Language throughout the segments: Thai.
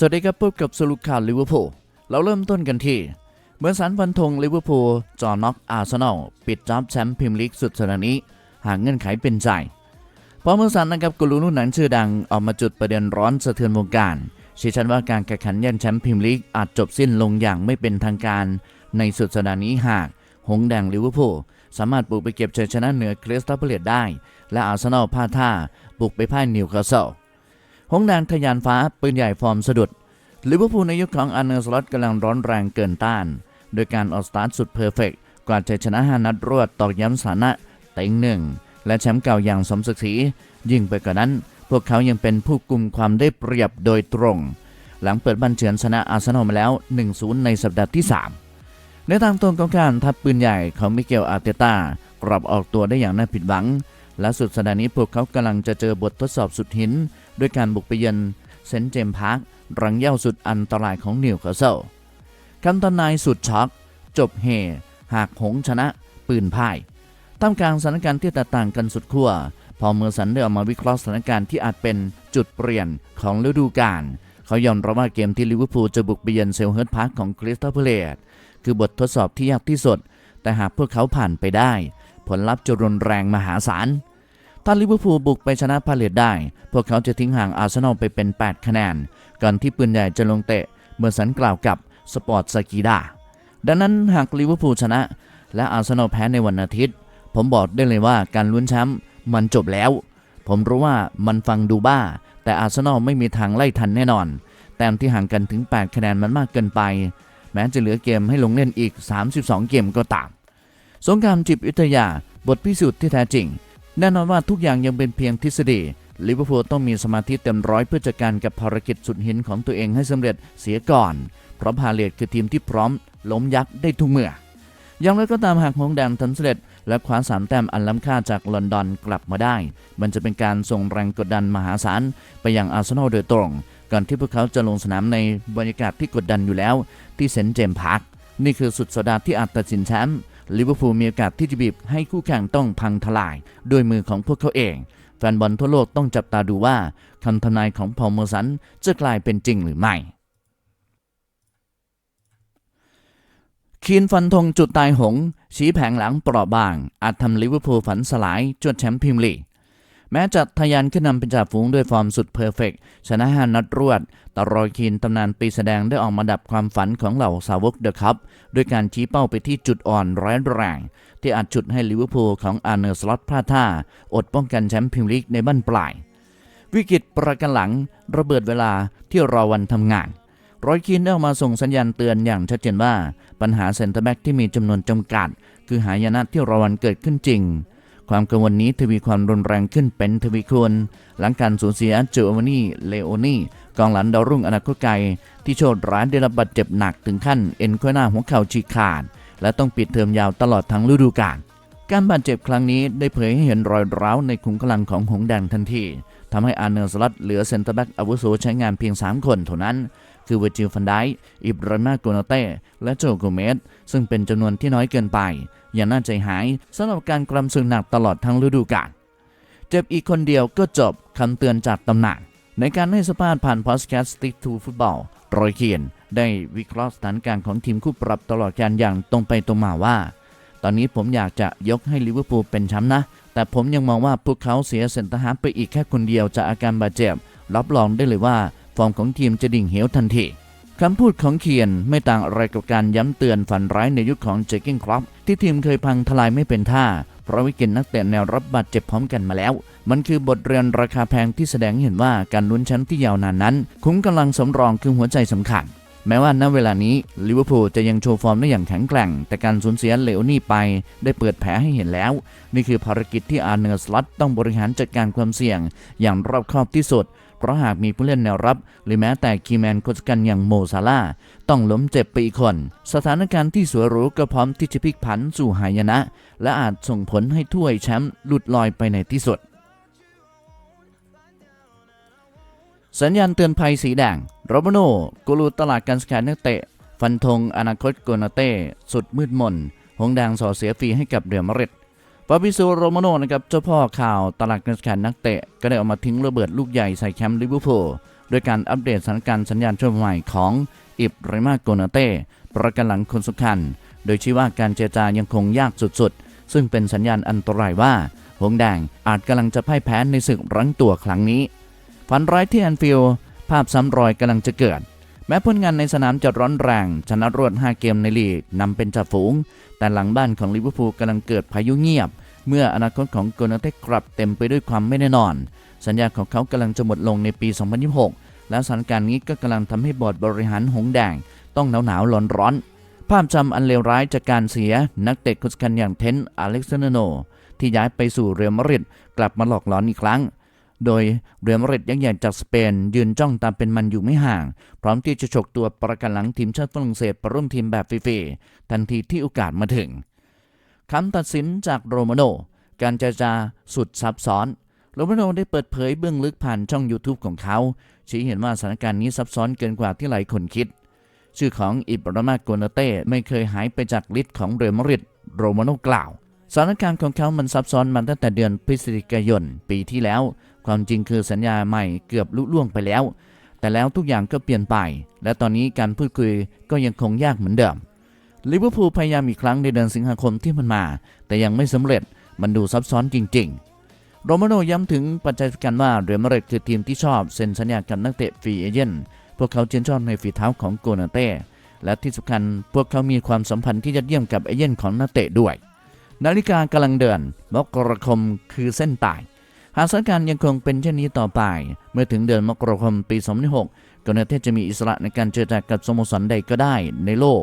สวัสดีครับพบกับสรุปข่าวลิเวอร์พูลเราเริ่มต้นกันที่เหมื่อสันฟันธงลิเวอร์พูลจอน็อกอาร์เซนอลปิดจ็อบแชมป์พรีเมียร์ลีกสุดสัปดาห์นี้ หากเงื่อนไขเป็นใจพราะเมื่อสันนะครับกุลูนุ่นหนังชื่อดังออกมาจุดประเด็นร้อนสะเทือนวงการชี้ชันว่าการแข่งขันแย่งแชมป์พรีเมียร์ลีกอาจจบสิ้นลงอย่างไม่เป็นทางการ ในสุดสัปดาห์นี้หากหงแดงลิเวอร์พูลสามารถบุกไปเก็บชัยชนะเหนือคริสตัลพาเลตได้ และอาร์เซนอลพลาดท่าบุกไปพ่ายนิวคาสเซิล หงส์แดงทะยานฟ้าปืนใหญ่ฟอร์มสะดุดลิเวอร์พูลในยุคของอันเนอร์สล็อตกำลังร้อนแรงเกินต้าน โดยการออกสตาร์ทสุดเพอร์เฟกต์กวาดชัยชนะ5นัดรวดตอกย้ำสถานะเต็งหนึ่งและแชมป์เก่าอย่างสมศักดิ์ศรียิ่งไปกว่านั้น พวกเขายังเป็นผู้กุมความได้เปรียบโดยตรง หลังเปิดบันเฉือนชนะอาร์เซนอลมาแล้ว 1-0 ในสัปดาห์ที่ 3 ในทางตรงของการทัพปืนใหญ่ของมิเกลอาร์เตต้ากลับออกตัวได้อย่างน่าผิดหวังและสุดสัปดาห์นี้พวกเขากำลังจะเจอบททดสอบสุดหิน ด้วยการบุกไปเยือนเซนต์เจมส์พาร์ครังเย่าสุดอันตรายของนิวคาสเซิลคำทำนายสุดช็อกจบเฮหากหงชนะปืนพ่ายท่ามกลางสถานการณ์ที่แตกต่างกันสุดขั้วพอเมอร์สันได้ออกมาวิเคราะห์สถานการณ์ที่อาจเป็นจุดเปลี่ยนของฤดูกาลเขายอมรับว่าเกมที่ลิเวอร์พูลจะบุกไปเยือนเซลเฮิร์ตพาร์คของคริสตัลเพลตคือบททดสอบที่ยากที่สุด แต่หากพวกเขาผ่านไปได้ ผลลัพธ์จะรุนแรงมหาศาล ถ้าลิเวอร์พูลบุกไปชนะพาเลตได้ พวกเขาจะทิ้งห่างอาร์เซนอลไปเป็น 8 คะแนน ก่อนที่ปืนใหญ่จะลงเตะเมื่อสันกล่าวกับสปอร์ตสกีดาดังนั้นหากลิเวอร์พูลชนะ และอาร์เซนอลแพ้ในวันอาทิตย์ ผมบอกได้เลยว่าการลุ้นแชมป์มันจบแล้ว ผมรู้ว่ามันฟังดูบ้า แต่อาร์เซนอลไม่มีทางไล่ทันแน่นอน แต้มที่ห่างกันถึง 8 คะแนนมันมากเกินไป แม้จะเหลือเกมให้ลงเล่นอีก 32 เกมก็ตาม สงครามจิตวิทยา บทพิสูจน์ที่แท้จริง แน่นอนว่าทุกอย่างยังเป็นเพียงทฤษฎีลิเวอร์พูลต้องมีสมาธิเต็มร้อยเพื่อจัดการกับภารกิจสุดหินของตัวเองให้สำเร็จเสียก่อน เพราะพาเลตคือทีมที่พร้อม ล้มยักษ์ได้ทุกเมื่อ อย่างไรก็ตามหากหงแดงทำสำเร็จ และคว้าสามแต้มอันล้ำค่าจากลอนดอนกลับมาได้ มันจะเป็นการส่งแรงกดดันมหาศาลไปยังอาร์เซนอลโดยตรง ก่อนที่พวกเขาจะลงสนามในบรรยากาศที่กดดันอยู่แล้ว ที่เซนต์เจมส์พาร์คนี่คือสุดสัปดาห์ที่อาจตัดสินแชมป์ ลิเวอร์พูลมีโอกาสที่จะบีบให้คู่แข่งต้องพังทลายด้วยมือของพวกเขาเอง แฟนบอลทั่วโลกต้องจับตาดูว่าคำทำนายของพอลเมอร์สันจะกลายเป็นจริงหรือไม่คีนฟันธงจุดตายหงส์ชี้แผงหลังเปราะบาง อาจทำลิเวอร์พูลฝันสลายจวดแชมป์พรีเมียร์ลีก แม้จะทะยานขึ้นนำเป็นจ่าฝูงด้วยฟอร์มสุดเพอร์เฟกต์ชนะห้านัดรวด แต่รอยคีนตำนานปีแสดงได้ออกมาดับความฝันของเหล่าสาวกเดอะคัพด้วยการชี้เป้าไปที่จุดอ่อนร้ายแรง ที่อาจจุดให้ลิเวอร์พูลของอาร์เนอร์สล็อตพลาดท่า อดป้องกันแชมป์พรีเมียร์ลีกในบั้นปลาย วิกฤตประกันหลังระเบิดเวลาที่รอวันทำงานรอยคีนได้ออกมาส่งสัญญาณเตือนอย่างชัดเจนว่า ปัญหาเซนเตอร์แบ็กที่มีจำนวนจำกัด คือหายนะที่รอวันเกิดขึ้นจริง ความกังวลนี้ทวีความรุนแรงขึ้นเป็นทวีคูณหลังการสูญเสียโจวานี่เลโอนี่กองหลังดาวรุ่งอนาคตไกล ที่โชดร้ายได้รับบาดเจ็บหนักถึงขั้นเอ็นข้อหน้าหัวเข่าฉีกขาด และต้องปิดเทอมยาวตลอดทั้งฤดูกาลการบาดเจ็บครั้งนี้ได้เผยให้เห็นรอยร้าวในขุมกำลังของหงส์แดงทันทีทำให้อาร์เนอร์สลัดเหลือเซนเตอร์แบ็กอาวุโสใช้งานเพียง 3 คนเท่านั้น คือเวอร์จิลฟันไดค์อิบรามาโกนาเต้และโจโกเมสซึ่งเป็นจำนวนที่น้อยเกินไป อย่างน่าใจหายสำหรับการกรำศึกหนักตลอดทั้งฤดูกาลเจ็บอีกคนเดียวก็จบคำเตือนจากตำนานในการให้สัมภาษณ์ผ่านพอดแคสต์ Stick to Football รอยเคียนได้วิเคราะห์สถานการณ์ของทีมคู่ปรับตลอดการอย่างตรงไปตรงมาว่า ตอนนี้ผมอยากจะยกให้ลิเวอร์พูลเป็นแชมป์นะ แต่ผมยังมองว่าพวกเขาเสียเซนเตอร์ฮาร์ไปอีกแค่คนเดียวจากอาการบาดเจ็บ รับรองได้เลยว่า ฟอร์มของทีมจะดิ่งเหวทันทีคำพูดของเคียนไม่ต่างอะไรกับการย้ำเตือนฝันร้ายในยุคของเจคกิ้งครอปที่ทีมเคยพังทลายไม่เป็นท่า เพราะวิกฤตนักเตะแนวรับบาดเจ็บพร้อมกันมาแล้ว มันคือบทเรียนราคาแพงที่แสดงให้เห็นว่าการลุ้นแชมป์ที่ยาวนานนั้น คุ้มกำลังสำรองคือหัวใจสำคัญ แม้ว่าณเวลานี้ลิเวอร์พูลจะยังโชว์ฟอร์มได้อย่างแข็งแกร่ง แต่การสูญเสียเลโอนี่ไป ได้เปิดแผลให้เห็นแล้ว นี่คือภารกิจที่อาร์เนอร์สล็อตต้องบริหารจัดการความเสี่ยง อย่างรอบคอบที่สุด เพราะหากมีผู้เล่นแนวรับ หรือแม้แต่คีแมนโคชกันอย่างโมซาลาต้องล้มเจ็บไปอีกคน สถานการณ์ที่สวยหรูก็พร้อมที่จะพลิกผันสู่หายนะ และอาจส่งผลให้ถ้วยแชมป์หลุดลอยไปในที่สุด สัญญาณเตือนภัยสีแดงโรมาโนกูรูตลาดการสแกนนักเตะ ฟันธงอนาคตโกนาเต้สุดมืดมนหงแดงส่อเสียฟรีให้กับเรียลมริด ฟาบิโซโรมาโนนะครับเจ้าพ่อข่าวตลาดการสแกนนักเตะ ก็ได้ออกมาทิ้งระเบิดลูกใหญ่ใส่แคมป์ลิเวอร์พูลโดยการอัปเดตสถานการณ์สัญญาณชั่วใหม่ของอิบริมาโกนาเต้ประกันหลังคนสำคัญ โดยชี้ว่าการเจรจายังคงยากสุดๆ ซึ่งเป็นสัญญาณอันตรายว่า หงแดงอาจกำลังจะพ่ายแพ้ในศึกรั้งตัวครั้งนี้ฝันร้ายที่แอนฟิลด์ภาพซ้ำรอยกำลังจะเกิด แม้ผลงานในสนามจะร้อนแรง ชนะรวด 5 เกมในลีกนำเป็นจ่าฝูง แต่หลังบ้านของลิเวอร์พูลกำลังเกิดพายุเงียบ เมื่ออนาคตของโกนาเต้กลับเต็มไปด้วยความไม่แน่นอน สัญญาของเขากำลังจะหมดลงในปี 2026 และสถานการณ์นี้ก็กำลังทำให้บอร์ดบริหารหงแดง ต้องหนาวหนาวร้อนร้อนๆภาพจำอันเลวร้ายจากการเสียนักเตะคนสำคัญอย่างเทนอเล็กซานโน ที่ย้ายไปสู่เรอัลมาดริดกลับมาหลอกหลอนอีกครั้ง โดยเรอัลมาดริดยักษ์ใหญ่จากสเปน ยืนจ้องตามเป็นมันอยู่ไม่ห่าง พร้อมที่จะฉกตัวประกันหลังทีมชาติฝรั่งเศสไปร่วมทีมแบบฟรีๆทันทีที่โอกาสมาถึงคำตัดสินจากโรมาโนการเจรจาสุดซับซ้อน โรมาโนได้เปิดเผยเบื้องลึกผ่านช่อง YouTube ของเขา ชี้เห็นว่าสถานการณ์นี้ซับซ้อนเกินกว่าที่หลายคนคิด ชื่อของอิบรามาโกนาเต้ไม่เคยหายไปจากฤทธิ์ของเรอัลมาดริดโรมาโนกล่าวสถานการณ์ของเขามันซับซ้อนมาตั้งแต่เดือนพฤศจิกายน ปีที่แล้ว ความจริงคือสัญญาใหม่เกือบลุล่วงไปแล้ว แต่แล้วทุกอย่างก็เปลี่ยนไป และตอนนี้การพูดคุยก็ยังคงยากเหมือนเดิมลิเวอร์พูลพยายามอีกครั้งในเดือนสิงหาคมที่มันมา แต่ยังไม่สำเร็จมันดูซับซ้อนจริง ๆ โรมาโนย้ำถึงปัจจัยสำคัญว่าเรอัลมาดริดคือทีมที่ชอบเซ็นสัญญากับนักเตะฟรีเอเจนต์พวกเขาเชื่นชอบในฝีเท้าของโกนาเต้และที่สำคัญพวกเขามีความสัมพันธ์ที่ยอดเยี่ยมกับเอเจนต์ของนักเตะด้วย นาฬิกากำลังเดินมกราคมคือเส้นตาย หากสถานการณ์ยังคงเป็นเช่นนี้ต่อไป เมื่อถึงเดือนมกราคมปี 2026กนาเต้จะมีอิสระในการเจรจากับสโมสรใดก็ได้ในโลก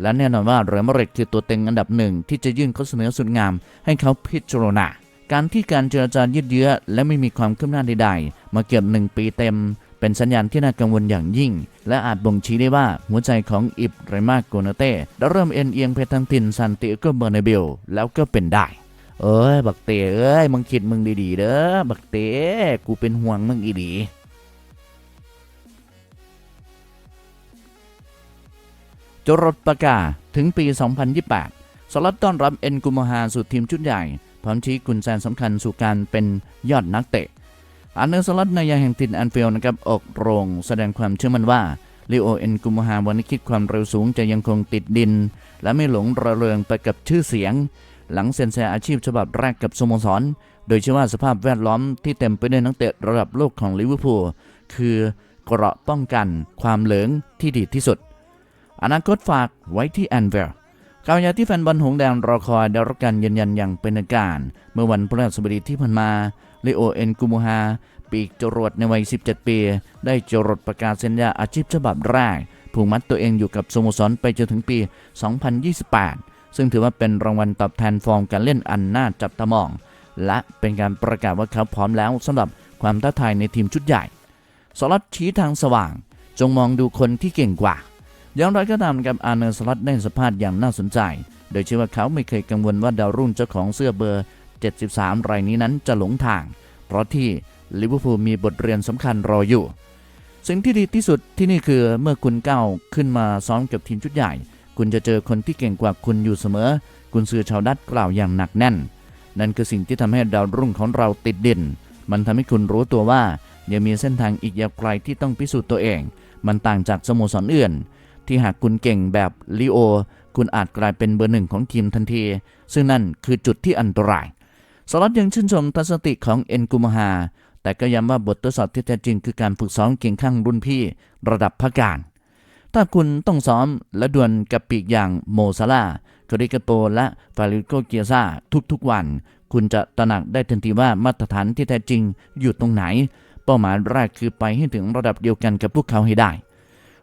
และแน่นอนว่าเรอัลมาดริดคือตัวเต็งอันดับหนึ่งที่จะยื่นข้อเสนอสุดงาม ให้เขาพิจารณาการที่การเจรจายืดเยื้อและไม่มีความคืบหน้าใดๆ มาเกือบหนึ่งปีเต็ม เป็นสัญญาณที่น่ากังวลอย่างยิ่ง และอาจบ่งชี้ได้ว่าหัวใจของอิบไรมาโกนาเต้ได้เริ่มเอ็นเอียงไปทางถิ่นซันติอโกเบอร์นเบลแล้วก็เป็นได้ เอ้ย บักเต๋เอ้ย มึงคิดมึงดีๆเด้อ บักเต๋กูเป็นห่วงมึงอีดีจรดปากกาถึงปี 2028สล็อตต้อนรับเอ็นกุมฮาสู่ทีมชุดใหญ่ พร้อมชี้กุญแจสำคัญสู่การเป็นยอดนักเตะอันเนอร์สล็อตนายาแห่งตินแอนฟิลนะครับออกโรงแสดงความเชื่อมั่นว่าลีโอเอ็นกุมฮาวันนี้คิดความเร็วสูงจะยังคงติดดิน และไม่หลงระเริงไปกับชื่อเสียง หลังเซ็นสัญญาอาชีพฉบับแรกกับสโมสร โดยเชื่อว่าสภาพแวดล้อมที่เต็มไปด้วยนักเตะระดับโลกของลิเวอร์พูลคือเกราะป้องกันความเหลืองที่ดีที่สุด อนาคตฝากไว้ที่แอนเวลข่าวยาที่แฟนบอลหงแดงรอคอยได้รับการยืนยันอย่างเป็นทางการ เมื่อวันพฤหัสบดีที่ผ่านมาเลโอเอ็นกุมูฮาปีกจรวดในวัย 17 ปี ได้จรดประกาศสัญญาอาชีพฉบับแรกผูกมัดตัวเองอยู่กับสโมสรไปจนถึงปี 2028 ซึ่งถือว่าเป็นรางวัลตอบแทนฟอร์มการเล่นอันน่าจับตามอง และเป็นการประกาศว่าเขาพร้อมแล้วสำหรับความท้าทายในทีมชุดใหญ่สล็อตชี้ทางสว่าง จงมองดูคนที่เก่งกว่า อย่างไรก็ตามกับอาร์เนอร์สล็อตได้สัมภาษณ์อย่างน่าสนใจ โดยเชื่อว่าเขาไม่เคยกังวลว่าดาวรุ่งเจ้าของเสื้อเบอร์ 73 รายนี้นั้นจะหลงทาง เพราะที่ลิเวอร์พูลมีบทเรียนสำคัญรออยู่ สิ่งที่ดีที่สุดที่นี่คือเมื่อคุณก้าวขึ้นมาซ้อมกับทีมชุดใหญ่ คุณจะเจอคนที่เก่งกว่าคุณอยู่เสมอ คุณซือชาวดัตกล่าวอย่างหนักแน่น นั่นคือสิ่งที่ทำให้ดาวรุ่งของเราติดดิน มันทำให้คุณรู้ตัวว่ายังมีเส้นทางอีกยาวไกลที่ต้องพิสูจน์ตัวเอง มันต่างจากสโมสรอื่น ที่หากคุณเก่งแบบลิโอ คุณอาจกลายเป็นเบอร์หนึ่งของทีมทันที ซึ่งนั่นคือจุดที่อันตรายสล็อตยังชื่นชมทัศนคติของเอ็นกุมฮาแต่ก็ย้ำว่าบททดสอบที่แท้จริงคือการฝึกซ้อมเก่งข้างรุ่นพี่ ระดับพักการ ถ้าคุณต้องซ้อมและดวลกับปีกอย่างโมซาลาคาริกาโตและฟาริโกเกียซาทุกๆวัน คุณจะตระหนักได้ทันทีว่ามาตรฐานที่แท้จริงอยู่ตรงไหน เป้าหมายแรกคือไปให้ถึงระดับเดียวกันกับพวกเขาให้ได้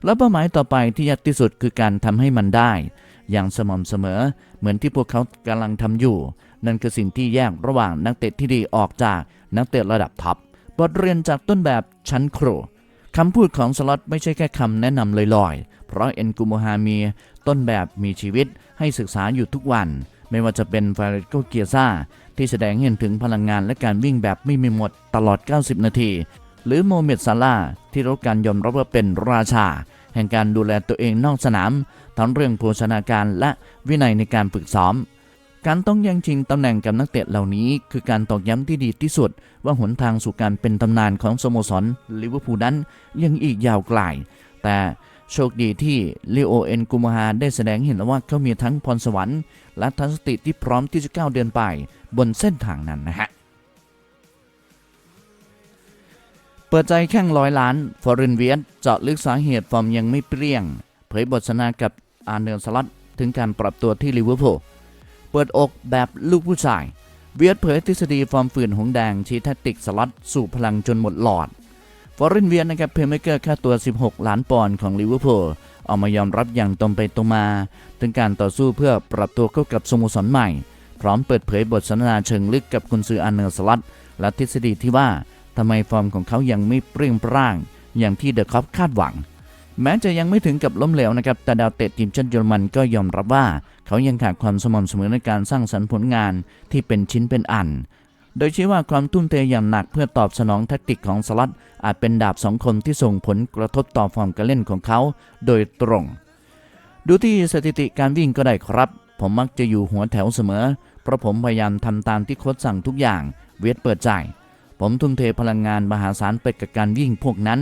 และเป้าหมายต่อไปที่ยากที่สุดคือการทำให้มันได้ อย่างสม่ำเสมอ เหมือนที่พวกเขากำลังทำอยู่ นั่นคือสิ่งที่แยกระหว่างนักเตะที่ดีออกจากนักเตะระดับท็อปบทเรียนจากต้นแบบชั้นครู คำพูดของสล็อตไม่ใช่แค่คำแนะนำลอยๆ เพราะเอ็นกุโมฮามีต้นแบบมีชีวิตให้ศึกษาอยู่ทุกวัน ไม่ว่าจะเป็นฟาเรโกเกียซาที่แสดงเห็นถึงพลังงานและการวิ่งแบบไม่มีหมดตลอด 90 นาที หรือโมเมดซาลาที่รับการยอมรับว่าเป็นราชา แห่งการดูแลตัวเองนอกสนาม ทั้งเรื่องโภชนาการและวินัยในการฝึกซ้อม การต้องแย่งชิงตำแหน่งกับนักเตะเหล่านี้ คือการตอกย้ำที่ดีที่สุด ว่าหนทางสู่การเป็นตำนานของสโมสรลิเวอร์พูลนั้นยังอีกยาวไกลแต่โชคดีที่ลิโอเอ็นกุมฮาได้แสดงเห็นแล้วว่าเขามีทั้งพรสวรรค์ และทัศนคติที่พร้อมที่จะก้าวเดินไปบนเส้นทางนั้นนะฮะ เปิดใจแข่งร้อยล้าน ฟอร์เรนเวียสเจาะลึกสาเหตุฟอร์มยังไม่เปรี้ยง เผยบทสนทากับอาร์เนลสลัดถึงการปรับตัวที่ลิเวอร์พูล เปิดอกแบบลูกผู้ชาย เวียดเผยทฤษฎีฟอร์มฝืนหงแดงชี้แทคติกสลัดสู่พลังจนหมดหลอด ฟอร์เรนเวียดนะครับเพลย์เมเกอร์ค่าตัว 16 ล้านปอนด์ของลิเวอร์พูลออกมายอมรับอย่างตรงไปตรงมา ถึงการต่อสู้เพื่อปรับตัวเข้ากับสโมสรใหม่ พร้อมเปิดเผยบทสนทนาเชิงลึกกับกุนซืออาร์เนลสลัดและทฤษฎีที่ว่าทำไมฟอร์มของเขายังไม่เปรี้ยงปร้าง อย่างที่เดอะคอปคาดหวัง แม้จะยังไม่ถึงกับล้มเหลวนะครับแต่ดาวเตะทีมชาติเยอรมันก็ยอมรับว่า เขายังขาดความสม่ำเสมอในการสร้างสรรค์ผลงานที่เป็นชิ้นเป็นอัน โดยชี้ว่าความทุ่มเทอย่างหนักเพื่อตอบสนองแทคติกของสลัดอาจเป็นดาบสองคมที่ส่งผลกระทบต่อฟอร์มการเล่นของเขาโดยตรง ดูที่สถิติการวิ่งก็ได้ครับ ผมมักจะอยู่หัวแถวเสมอ เพราะผมพยายามทำตามที่โค้ชสั่งทุกอย่าง เวทเปิดใจผมทุ่มเทพลังงานมหาศาลไปกับการวิ่งพวกนั้น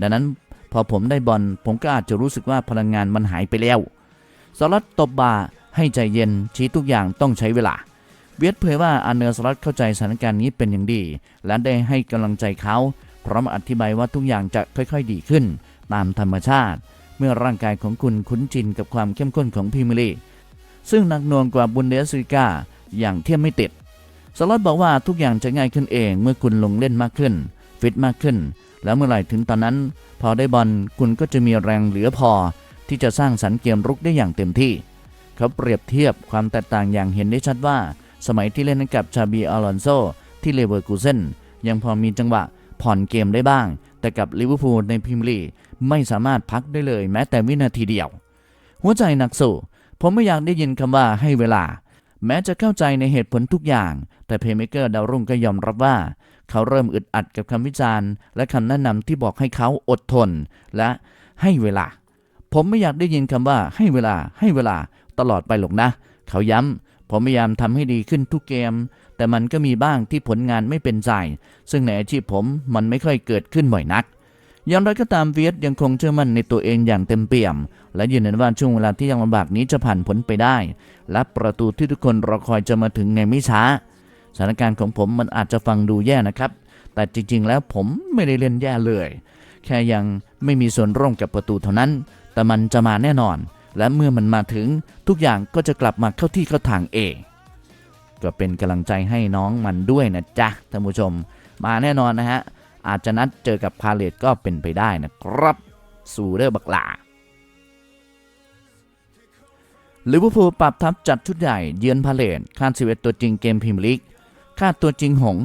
ดังนั้นพอผมได้บอลผมก็อาจจะรู้สึกว่าพลังงานมันหายไปแล้วสลัดตบบ่า ให้ใจเย็นชี้ทุกอย่างต้องใช้เวลา เวียดเผยว่าอาร์เนอร์สลัดเข้าใจสถานการณ์นี้เป็นอย่างดี และได้ให้กำลังใจเขา พร้อมอธิบายว่าทุกอย่างจะค่อยๆดีขึ้น ตามธรรมชาติ เมื่อร่างกายของคุณคุ้นชินกับความเข้มข้นของพรีเมียร์ลีกซึ่งหนักหน่วงกว่าบุนเดสลิกาอย่างเทียบไม่ติดสล็อตบอกว่าทุกอย่างจะง่ายขึ้นเองเมื่อคุณลงเล่นมากขึ้น ฟิตมากขึ้น แล้วเมื่อไหร่ถึงตอนนั้น พอได้บอลคุณก็จะมีแรงเหลือพอ ที่จะสร้างสรรค์เกมรุกได้อย่างเต็มที่ เขาเปรียบเทียบความแตกต่างอย่างเห็นได้ชัดว่า สมัยที่เล่นกับชาบีอลอนโซที่เลเวอร์กูเซนยังพอมีจังหวะผ่อนเกมได้บ้าง แต่กับลิเวอร์พูลในพรีเมียร์ลีกไม่สามารถพักได้เลยแม้แต่วินาทีเดียว หัวใจหนักสู้ผมไม่อยากได้ยินคำว่าให้เวลา แม้จะเข้าใจในเหตุผลทุกอย่าง แต่เพย์เมเกอร์ดาวรุ่งก็ยอมรับว่า เขาเริ่มอึดอัดกับคำวิจารณ์ และคำแนะนำที่บอกให้เขาอดทน และให้เวลา ผมไม่อยากได้ยินคำว่าให้เวลาให้เวลา ตลอดไปหรอกนะ เขาย้ำผมพยายามทำให้ดีขึ้นทุกเกม แต่มันก็มีบ้างที่ผลงานไม่เป็นใจซึ่งในอาชีพผมมันไม่ค่อยเกิดขึ้นบ่อยนักอย่างไรก็ตามเวียดยังคงเชื่อมั่นในตัวเองอย่างเต็มเปี่ยม และยืนยันว่าช่วงเวลาที่ยังลำบากนี้จะผ่านพ้นไปได้ และประตูที่ทุกคนรอคอยจะมาถึงในไม่ช้าสถานการณ์ของผมมันอาจจะฟังดูแย่นะครับ แต่จริง ๆ แล้วผมไม่ได้เล่นแย่เลย แค่ยังไม่มีส่วนร่วมกับประตูเท่านั้น แต่มันจะมาแน่นอน และเมื่อมันมาถึงทุกอย่างก็จะกลับมาเข้าที่เข้าทางเอง ก็เป็นกำลังใจให้น้องมันด้วยนะจ๊ะท่านผู้ชม มาแน่นอนนะฮะ อาจจะนัดเจอกับพาเลตก็เป็นไปได้นะครับ สู่เดอร์บักหลาลิเวอร์พูลปรับทัพจัดชุดใหญ่เยือนพาเลตคาด11 ตัวจริงเกมพรีเมียร์ลีกคาดตัวจริงหง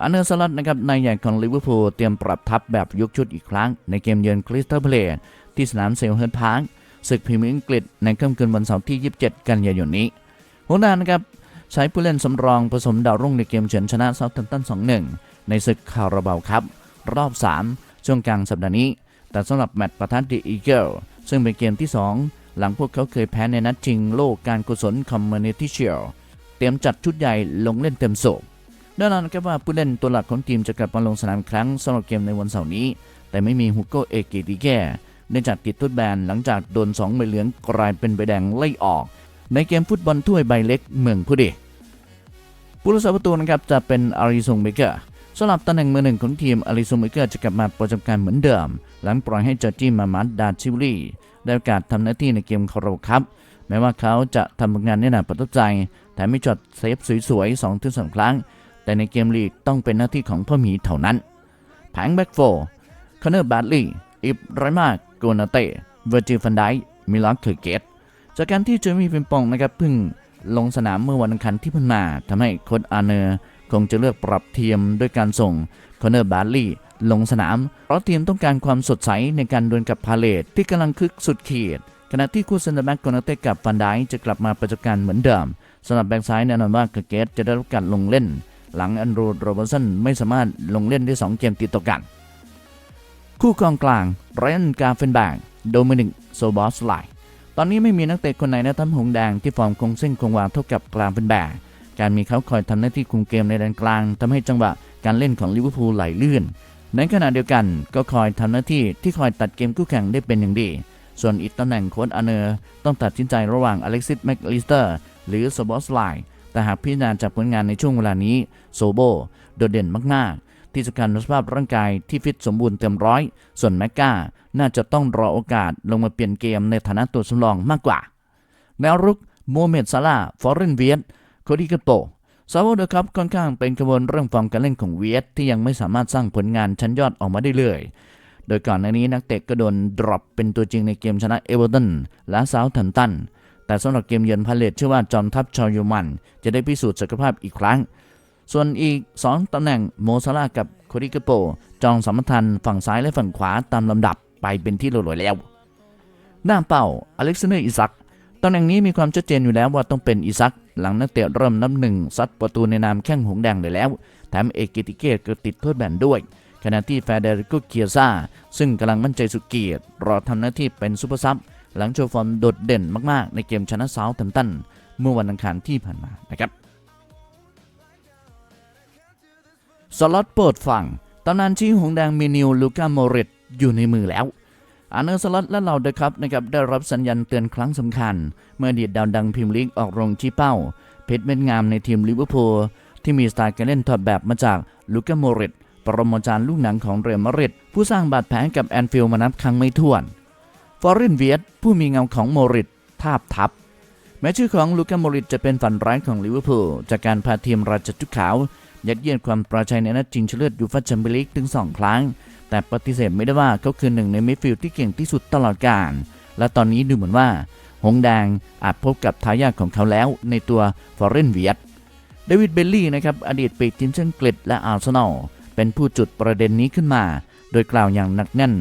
อันเนอร์สลัดนะครับนายใหญ่ของลิเวอร์พูลเตรียมปรับทัพแบบยกชุดอีกครั้ง ในเกมเยือนคริสตัลพาเลตที่สนามเซลเฮิร์ตพาร์ค ศึกพรีเมียร์อังกฤษในค่ำคืนวันเสาร์ที่ 27 กันยายนนี้หัวหน้านะครับใช้ผู้เล่นสำรองผสมดาวรุ่งในเกมเฉือนชนะเซาท์แฮมป์ตัน 2-1 ในศึกคาราบาวครับ รอบ 3 ช่วงกลางสัปดาห์นี้ แต่สำหรับแมตช์ประทัดดีอีเกิลซึ่งเป็นเกมที่ 2 หลังพวกเขาเคยแพ้ในนัดชิงโลกการกุศลคอมมูนิตี้เชียลเตรียมจัดชุดใหญ่ลงเล่นเต็มโสบแน่นอนครับว่าผู้เล่นตัวหลักของทีมจะกลับมาลงสนามครั้งสำหรับเกมในวันเสาร์นี้ แต่ไม่มีฮุโกเอกิดิแก เนื่องจากติดทุดแบนหลังจากโดน2ใบเหลืองกลายเป็นใบแดงไล่ออก ในเกมฟุตบอลถ้วยใบเล็กเมืองพุดีผู้รักษาประตูนะครับจะเป็นอาริซงเบเกอร์สำหรับตำแหน่งมือหนึ่งของทีมอาริซงเบเกอร์จะกลับมาประจำการเหมือนเดิม หลังปล่อยให้จอร์จี้มามัดดาชิวลีได้โอกาสทำหน้าที่ในเกมคาราบาวครับแม้ว่าเขาจะทำผลงานได้น่าประทับใจแถมมีช็อตเซฟสวยๆ2ถึง3ครั้ง แต่ในเกมลีกต้องเป็นหน้าที่ของพ่อหมีเท่านั้น แผงแบ็กโฟคอนเนอร์บาร์ลีย์อิบไรมา โกนาเต้เวอร์จิฟันไดมิลานเคอร์เกตจากการที่เจมี่ฟิมปองนะครับพิ่งลงสนามเมื่อวันอังคารที่ผ่านมาทำให้โค้ชอาร์เนอร์คงจะเลือกปรับทีมด้วยการส่งคอนเนอร์บาร์ลีย์ลงสนาม เพราะทีมต้องการความสดใสในการดวลกับพาเลตที่กำลังคึกสุดขีด ขณะที่คู่เซนเตอร์แบ็กโกนาเต้กับฟันไดจะกลับมาประจำการเหมือนเดิมสำหรับแบ็กซ้ายแน่นอนว่าเคอร์เกตจะได้รับการลงเล่น หลังอันโรโรเบอร์สันไม่สามารถลงเล่นได้ 2 เกมติดต่อกัน คู่กองกลางไรนกาเฟนแบงโดมินิกโซบอสไลตอนนี้ไม่มีนักเตะคนไหนในทัพหงแดงที่ฟอร์มคงเส้นคงวาเท่ากับกลางเป็นแบกการมีเขาคอยทำหน้าที่คุมเกมในแดนกลางทำให้จังหวะการเล่นของลิเวอร์พูลไหลลื่น ในขณะเดียวกันก็คอยทำหน้าที่ที่คอยตัดเกมคู่แข่งได้เป็นอย่างดี ส่วนอีกตำแหน่งโค้ชอเนอร์ต้องตัดสินใจระหว่างอเล็กซิสแม็กลิสเตอร์หรือสบอสไลแต่หากพิจารณาจากผลงานในช่วงเวลานี้โซโบโดดเด่นมากๆ ที่สำคัญสภาพร่างกายที่ฟิตสมบูรณ์เต็มร้อย ส่วนแมกกาน่าจะต้องรอโอกาสลงมาเปลี่ยนเกมในฐานะตัวสำรองมากกว่า แนวรุกโมเมดซาลาฟอร์เรนเวียตโคดิกาโปซาโวเดอครับค่อนข้างเป็นกังวลเรื่องฟอร์มการเล่นของเวียตที่ยังไม่สามารถสร้างผลงานชั้นยอดออกมาได้เลย โดยก่อนหน้านี้นักเตะก็โดนดรอปเป็นตัวจริงในเกมชนะเอเวอร์ตันและซาวท์แฮมป์ตันแต่สำหรับเกมเยือนพาเลตเชื่อว่าจอมทัพชาวเยอรมัน จะได้พิสูจน์ศักยภาพอีกครั้ง ส่วนอีก 2ตำแหน่งโมซาลากับโคดิกโป จองสมปทานฝั่งซ้ายและฝั่งขวาตามลำดับไปเป็นที่เรียบร้อยแล้ว หน้าเป้าอเล็กซานเดอร์อิซักตำแหน่งนี้มีความชัดเจนอยู่แล้วว่าต้องเป็นอิซัก หลังนักเตะเริ่มนับหนึ่งซัดประตูในนามแข้งหงแดงเลยแล้ว แถมเอกกิติเกตก็ติดโทษแบนด้วยขณะที่แฟเดริโกเกียซ่าซึ่งกำลังมั่นใจสุดเกียรติรอทำหน้าที่เป็นซูเปอร์ซับหลังโชว์ฟอร์มโดดเด่นมาก ๆ ในเกมชนะเซาท์แฮมตันเมื่อวันอังคารที่ผ่านมานะครับ ล็อตโปรดฟังตำนานชี้หงแดงมีนิวลูกาโมริตอยู่ในมือแล้วอาร์เนอร์สล็อตและเหล่าเดอะคัพนะครับได้รับสัญญาณเตือนครั้งสำคัญ เมื่อดีตดาวดังพรีเมียร์ลีกออกโรงชี้เป้า เพชรเม็ดงามในทีมลิเวอร์พูลที่มีสไตล์การเล่นถอดแบบมาจากลูกาโมริตปรมาจารย์ลูกหนังของเรอัลมาดริดผู้สร้างบาดแผลกับแอนฟิลมานับครั้งไม่ถ้วนฟอร์เรนเวียตผู้มีเงาของโมริตทาบทับ แม้ชื่อของลูกาโมริตจะเป็นฝันร้ายของลิเวอร์พูลจากการพาทีมราชจุดขาว ยัดเยียดความปราชัยในนัดชิงชนะเลิศยูฟ่าแชมเปี้ยนลีกถึง 2 ครั้ง แต่ปฏิเสธไม่ได้ว่าเขาคือหนึ่งในมิดฟิลด์ที่เก่งที่สุดตลอดกาลและตอนนี้ดูเหมือนว่า หงแดงอาจพบกับทายาทของเขาแล้วในตัวฟอร์เรนเวียตเดวิดเบลลี่นะครับอดีตปีกทีมชาติอังกฤษและอาร์เซนอลเป็นผู้จุดประเด็นนี้ขึ้นมา โดยกล่าวอย่างหนักแน่น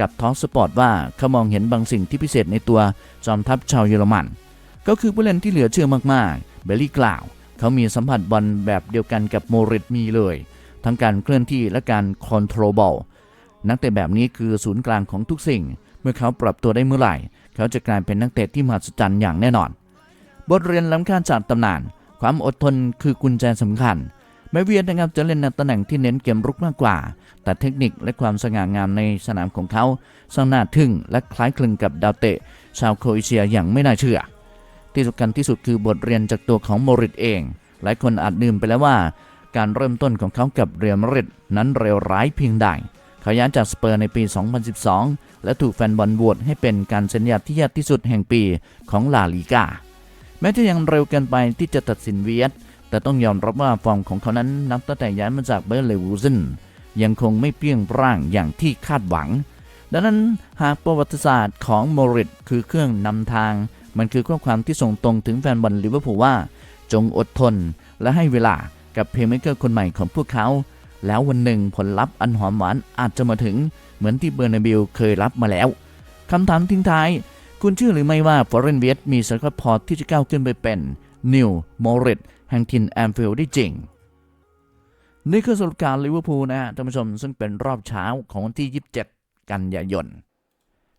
กับทอสสปอร์ตว่าเขามองเห็นบางสิ่งที่พิเศษในตัวจอมทัพชาวเยอรมัน ก็คือผู้เล่นที่เหลือเชื่อมากๆ เบลลี่กล่าว เขามีสัมผัสบอลแบบเดียวกันกับโมริตมีเลย ทั้งการเคลื่อนที่และการคอนโทรลบอลนักเตะแบบนี้คือศูนย์กลางของทุกสิ่ง เมื่อเขาปรับตัวได้เมื่อไหร่ เขาจะกลายเป็นนักเตะที่มหัศจรรย์อย่างแน่นอน บทเรียนล้ำค่าจากตำนาน ความอดทนคือกุญแจสำคัญแม้เวียดนะครับจะเล่นในตำแหน่งที่เน้นเกมรุกมากกว่า แต่เทคนิคและความสง่างามในสนามของเขาสร้างน่าทึ่งและคล้ายคลึงกับดาวเตะ ชาวโครเอเชียอย่างไม่น่าเชื่อ ที่สำคัญที่สุดคือบทเรียนจากตัวของโมริตเอง หลายคนอาจลืมไปแล้วว่า การเริ่มต้นของเขากับเรียมริดนั้นเร็วร้ายเพียงใดเขาย้ายจากสเปอร์ในปี 2012 และถูกแฟนบอลโหวตให้เป็นการเซ็นสัญญาที่ยากที่สุดแห่งปีของลาลีกาแม้จะยังเร็วเกินไปที่จะตัดสินเวียดแต่ต้องยอมรับว่าฟอร์มของเขานั้นนับตั้งแต่ย้ายมาจากเบอร์เลวูเซนยังคงไม่เปี้ยงปร้างอย่างที่คาดหวัง ดังนั้นหากประวัติศาสตร์ของโมริตคือเครื่องนำทาง มันคือข้อความที่ส่งตรงถึงแฟนบอลลิเวอร์พูลว่า จงอดทน และให้เวลากับเพลย์เมกเกอร์คนใหม่ของพวกเขา แล้ววันหนึ่งผลลัพธ์อันหอมหวานอาจจะมาถึงเหมือนที่เบอร์นาบิลเคยรับมาแล้วคำถามทิ้งท้าย คุณเชื่อหรือไม่ว่าฟอร์เรนเวียตมีศักยภาพที่จะก้าวขึ้นไปเป็นนิวโมริตแห่งทินแอมฟิลด์ได้จริงนี่คือสรุปการลิเวอร์พูลนะฮะท่านผู้ชมซึ่งเป็นรอบเช้าของวันที่ 27 กันยายน